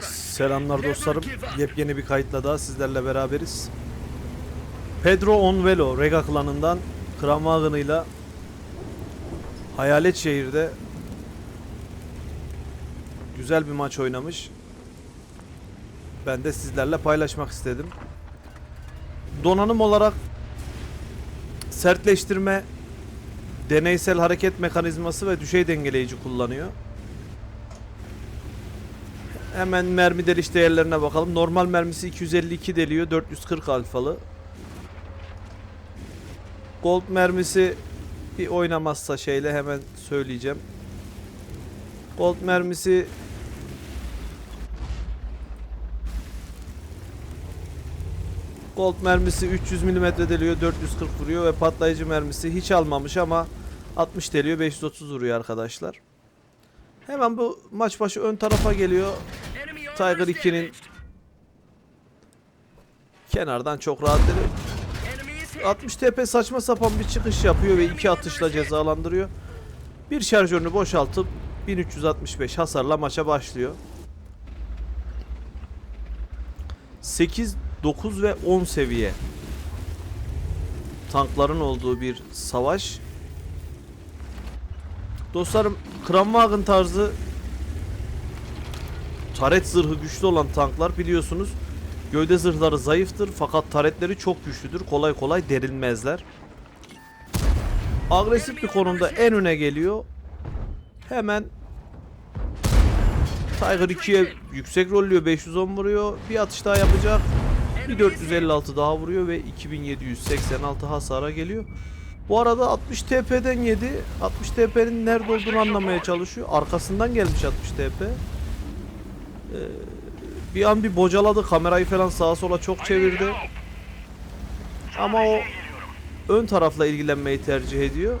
Selamlar dostlarım. Yepyeni bir kayıtla daha sizlerle beraberiz. Pedro Onvelo, Rega klanından Kramwagen'ıyla Hayalet Şehir'de güzel bir maç oynamış. Ben de sizlerle paylaşmak istedim. Donanım olarak sertleştirme, deneysel hareket mekanizması ve düşey dengeleyici kullanıyor. Hemen mermi deliş değerlerine bakalım. Normal mermisi 252 deliyor. 440 alfalı. Gold mermisi bir oynamazsa şeyle hemen söyleyeceğim. Gold mermisi Gold mermisi 300 mm deliyor, 440 vuruyor ve patlayıcı mermisi hiç almamış ama 60 deliyor, 530 vuruyor arkadaşlar. Hemen bu maç başı ön tarafa geliyor. Tiger armor 2'nin damaged. kenardan çok rahat hit. 60 TP saçma sapan bir çıkış yapıyor ve iki atışla cezalandırıyor. Bir şarjörünü boşaltıp 1365 hasarla maça başlıyor. 8, 9 ve 10 seviye tankların olduğu bir savaş. Dostlarım Kramwagen tarzı taret zırhı güçlü olan tanklar biliyorsunuz Gövde zırhları zayıftır fakat taretleri çok güçlüdür. Kolay kolay derilmezler. Agresif bir konumda en öne geliyor. Hemen Tiger 2'ye yüksek rollüyor. 510 vuruyor. Bir atış daha yapacak. Bir 456 daha vuruyor ve 2786 hasara geliyor. Bu arada 60 TP'den yedi. 60 TP'nin nerede olduğunu anlamaya çalışıyor. Arkasından gelmiş 60 TP. Bir an bir bocaladı kamerayı falan sağa sola çok çevirdi. Ama o ön tarafla ilgilenmeyi tercih ediyor.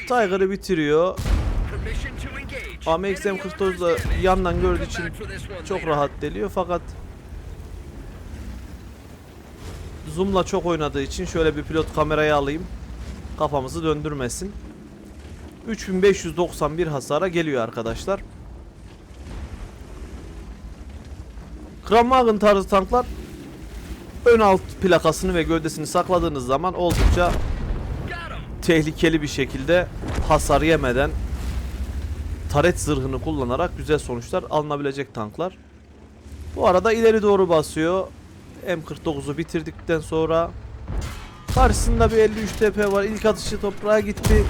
Tiger'ı bitiriyor. AMX Enemy M49 da yandan gördüğü için çok rahat deliyor fakat Zoom'la çok oynadığı için şöyle bir pilot kamerayı alayım. Kafamızı döndürmesin. 3591 hasara geliyor arkadaşlar. Kramwagen tarzı tanklar ön alt plakasını ve gövdesini sakladığınız zaman oldukça tehlikeli bir şekilde hasar yemeden taret zırhını kullanarak güzel sonuçlar alınabilecek tanklar. Bu arada ileri doğru basıyor. M49'u bitirdikten sonra karşısında bir 53 TP var. İlk atışı toprağa gitti.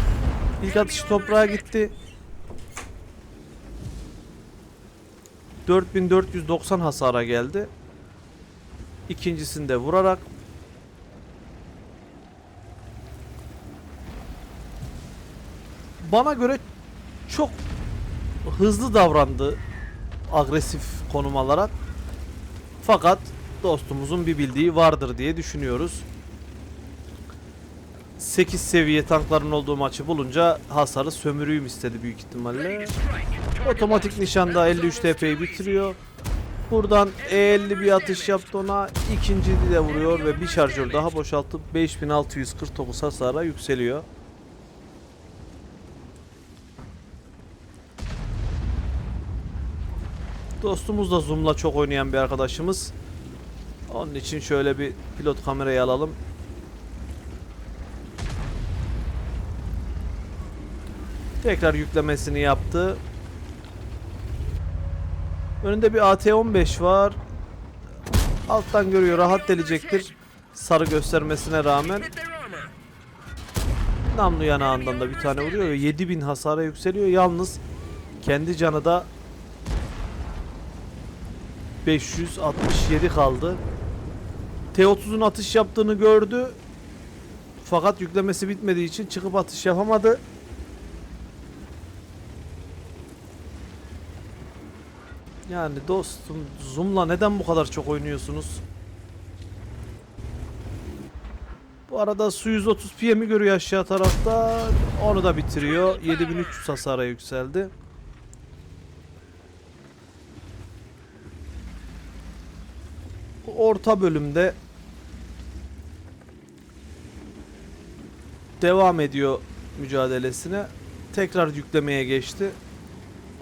İlk atışı toprağa gitti. 4490 hasara geldi. İkincisinde vurarak bana göre çok hızlı davrandı agresif konum alarak. Fakat dostumuzun bir bildiği vardır diye düşünüyoruz. 8 seviye tankların olduğu maçı bulunca hasarı sömürüyüm istedi büyük ihtimalle. Otomatik nişanda That 53 was almost TP'yi bitiriyor. Buradan E50 bir atış yaptı ona. İkinciyi de vuruyor ve bir şarjör daha boşaltıp 5649 hasara yükseliyor. Dostumuz da zoom'la çok oynayan bir arkadaşımız. Onun için şöyle bir pilot kamerayı alalım. Tekrar yüklemesini yaptı. Önünde bir AT-15 var. Alttan görüyor rahat delecektir. Sarı göstermesine rağmen namlu yanağından da bir tane vuruyor ve 7000 hasara yükseliyor. Yalnız kendi canı da 567 kaldı. T-30'un atış yaptığını gördü. Fakat yüklemesi bitmediği için çıkıp atış yapamadı. Yani dostum Zoom'la neden bu kadar çok oynuyorsunuz? Bu arada su 130 PM'i görüyor aşağı tarafta. Onu da bitiriyor. 7300 hasara yükseldi. Bu orta bölümde devam ediyor mücadelesine. Tekrar yüklemeye geçti.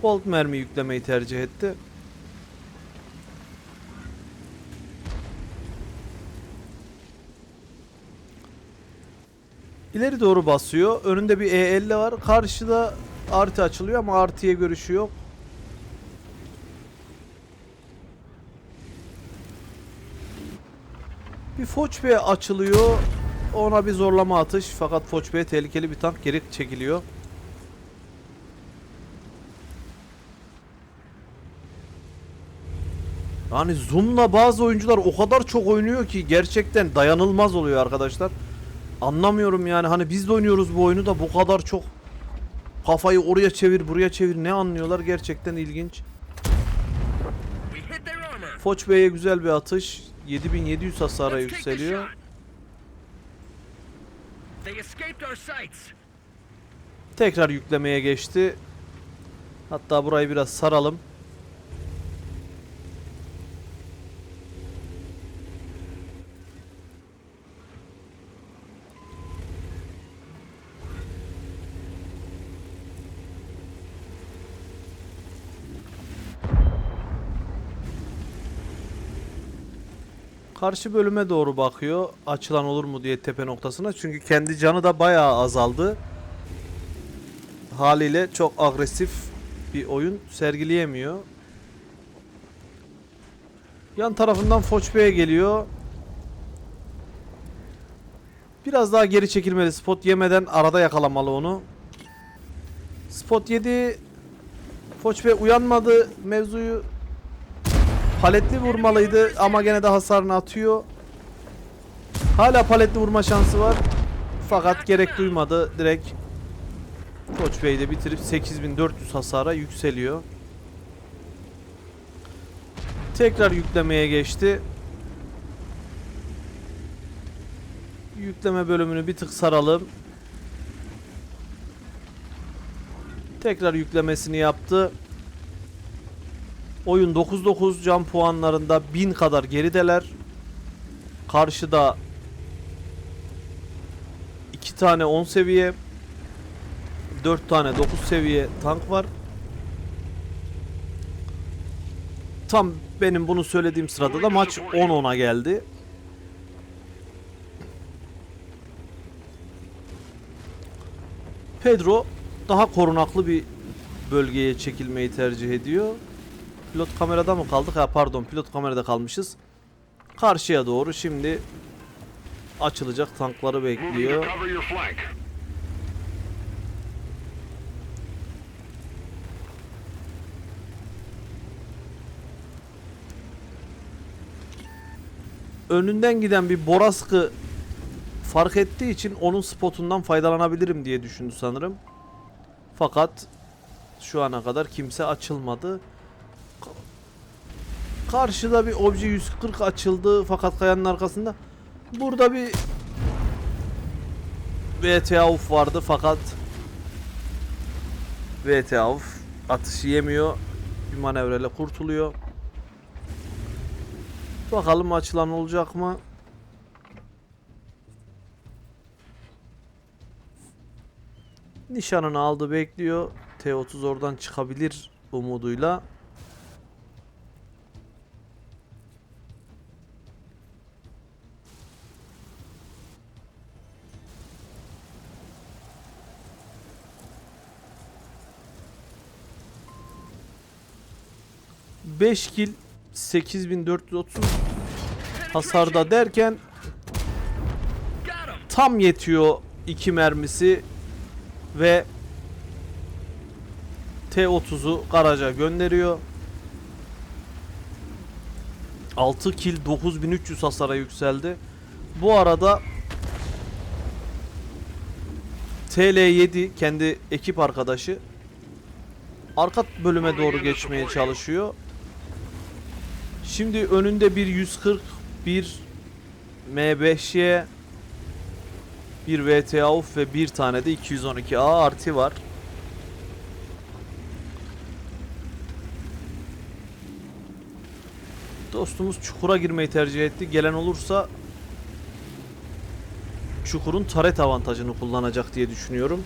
Colt mermi yüklemeyi tercih etti. İleri doğru basıyor. Önünde bir E50 var. Karşıda artı açılıyor ama artıya görüşü yok. Bir Foç Bey açılıyor. Ona bir zorlama atış. Fakat Foç Bey tehlikeli bir tank geri çekiliyor. Yani zoom'la bazı oyuncular o kadar çok oynuyor ki gerçekten dayanılmaz oluyor arkadaşlar. Anlamıyorum yani hani biz de oynuyoruz bu oyunu da bu kadar çok kafayı oraya çevir buraya çevir ne anlıyorlar gerçekten ilginç. Foç Bey'e güzel bir atış 7700 hasara yükseliyor. Tekrar yüklemeye geçti. Hatta burayı biraz saralım. Karşı bölüme doğru bakıyor. Açılan olur mu diye tepe noktasına. Çünkü kendi canı da bayağı azaldı haliyle çok agresif bir oyun sergileyemiyor. Yan tarafından Foç Bey'e geliyor. Biraz daha geri çekilmeli. Spot yemeden arada yakalamalı onu. Spot yedi. Foç Bey uyanmadı. Mevzuyu paletli vurmalıydı ama gene de hasarını atıyor. Hala paletli vurma şansı var. Fakat gerek duymadı. Direkt Koç Bey de bitirip 8400 hasara yükseliyor. Tekrar yüklemeye geçti. Yükleme bölümünü bir tık saralım. Tekrar yüklemesini yaptı. Oyun 9-9 can puanlarında 1000 kadar gerideler. Karşıda 2 tane 10 seviye 4 tane 9 seviye tank var. Tam benim bunu söylediğim sırada da maç 10-10'a geldi. Pedro daha korunaklı bir bölgeye çekilmeyi tercih ediyor. Pilot kamerada mı kaldık? Ha pardon pilot kamerada kalmışız. Karşıya doğru şimdi açılacak tankları bekliyor. önünden giden bir Borask'ı fark ettiği için onun spotundan faydalanabilirim diye düşündü sanırım. Fakat şu ana kadar kimse açılmadı. Ka- Karşıda bir obje 140 açıldı fakat kayanın arkasında. Burada bir VTA uf vardı fakat VTA uf atışı yemiyor. Bir manevreyle kurtuluyor. Bakalım açılan olacak mı? Nişanını aldı bekliyor. T30 oradan çıkabilir umuduyla. Beş kill 8430 hasarda derken tam yetiyor iki mermisi ve T30'u garaja gönderiyor. 6 kill 9300 hasara yükseldi. Bu arada TL7 kendi ekip arkadaşı arka bölüme doğru geçmeye çalışıyor. Şimdi önünde bir 140 bir M5'ye bir VTA uf ve bir tane de 212A artı var. Dostumuz çukura girmeyi tercih etti. Gelen olursa çukurun taret avantajını kullanacak diye düşünüyorum.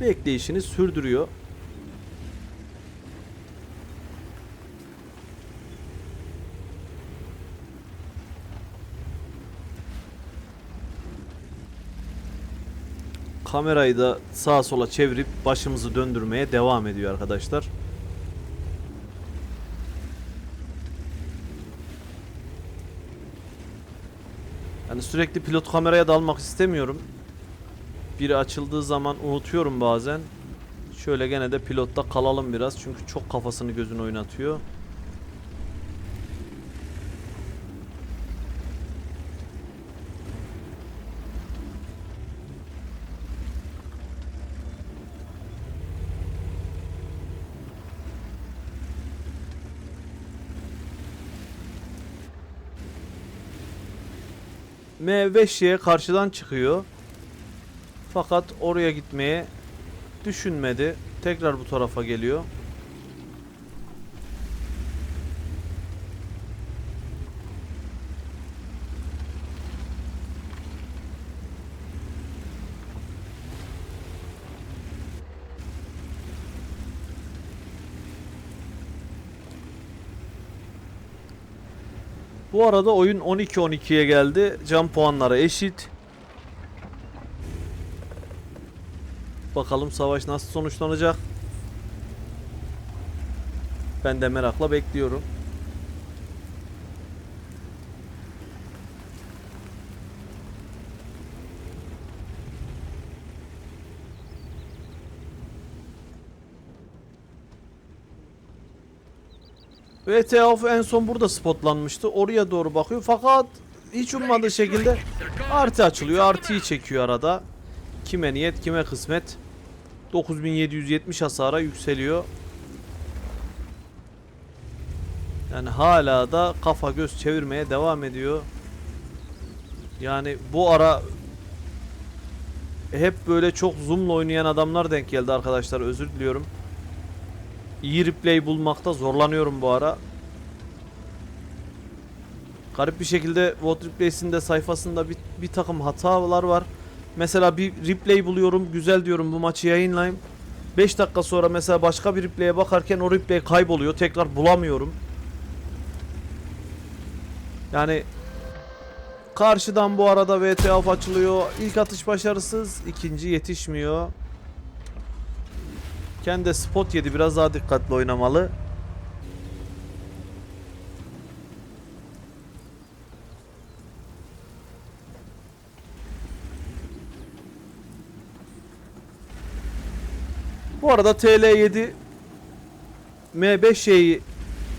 Bekleyişini sürdürüyor. Kamerayı da sağa sola çevirip başımızı döndürmeye devam ediyor arkadaşlar. Yani sürekli pilot kameraya dalmak istemiyorum. Biri açıldığı zaman unutuyorum bazen. Şöyle gene de pilotta kalalım biraz çünkü çok kafasını gözünü oynatıyor. M5'ye karşıdan çıkıyor. Fakat oraya gitmeye düşünmedi. Tekrar bu tarafa geliyor. Bu arada oyun 12-12'ye geldi. Can puanları eşit. Bakalım savaş nasıl sonuçlanacak. Ben de merakla bekliyorum. VTA of en son burada spotlanmıştı. Oraya doğru bakıyor fakat hiç ummadığı şekilde artı açılıyor. Artıyı çekiyor arada. Kime niyet kime kısmet. 9770 hasara yükseliyor. Yani hala da kafa göz çevirmeye devam ediyor. Yani bu ara hep böyle çok zoom'la oynayan adamlar denk geldi arkadaşlar. Özür diliyorum. İyi replay bulmakta zorlanıyorum bu ara. Garip bir şekilde What Replay's'in sayfasında bir, bir takım hatalar var. Mesela bir replay buluyorum, güzel diyorum bu maçı yayınlayayım. 5 dakika sonra mesela başka bir replay'e bakarken o replay kayboluyor. Tekrar bulamıyorum. Yani karşıdan bu arada VTF açılıyor. İlk atış başarısız, ikinci yetişmiyor. Kendi spot yedi. Biraz daha dikkatli oynamalı. Arada TL7 M5'yi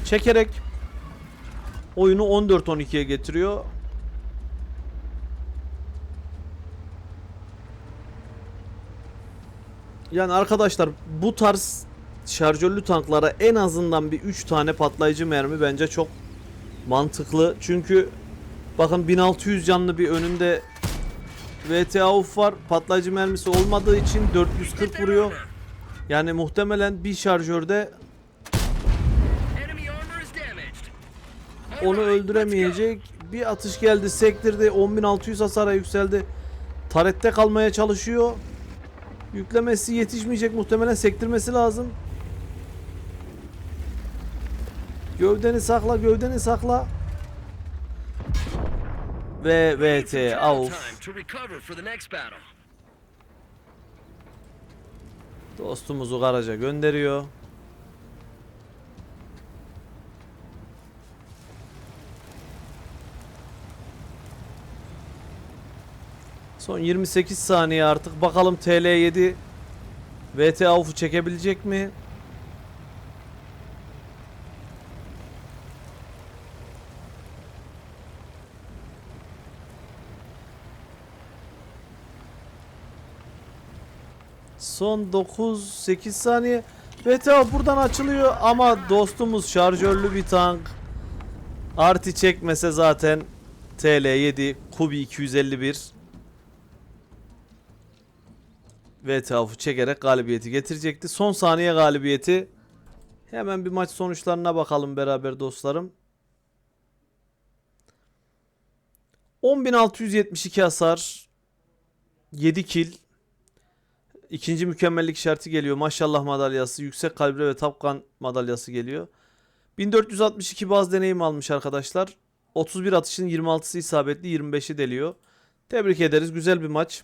çekerek oyunu 14-12'ye getiriyor. Yani arkadaşlar bu tarz şarjörlü tanklara en azından bir 3 tane patlayıcı mermi bence çok mantıklı. Çünkü bakın 1600 canlı bir önünde VTA UF var. Patlayıcı mermisi olmadığı için 440 vuruyor. Yani muhtemelen bir şarjörde onu öldüremeyecek. Bir atış geldi, sektirdi. 10600 hasara yükseldi. Tarette kalmaya çalışıyor. Yüklemesi yetişmeyecek muhtemelen sektirmesi lazım. Gövdeni sakla, gövdeni sakla. Ve VT Dostumuzu garaja gönderiyor. Son 28 saniye artık. Bakalım TL7 VT Avuf'u çekebilecek mi? Son 9-8 saniye. VTA buradan açılıyor ama dostumuz şarjörlü bir tank. Arti çekmese zaten TL7 Kubi 251 VTAF'ı çekerek galibiyeti getirecekti. Son saniye galibiyeti. Hemen bir maç sonuçlarına bakalım beraber dostlarım. 10.672 hasar 7 kill ikinci mükemmellik işareti geliyor. Maşallah madalyası, yüksek kalibre ve tapkan madalyası geliyor. 1462 baz deneyim almış arkadaşlar. 31 atışın 26'sı isabetli, 25'i deliyor. Tebrik ederiz. Güzel bir maç.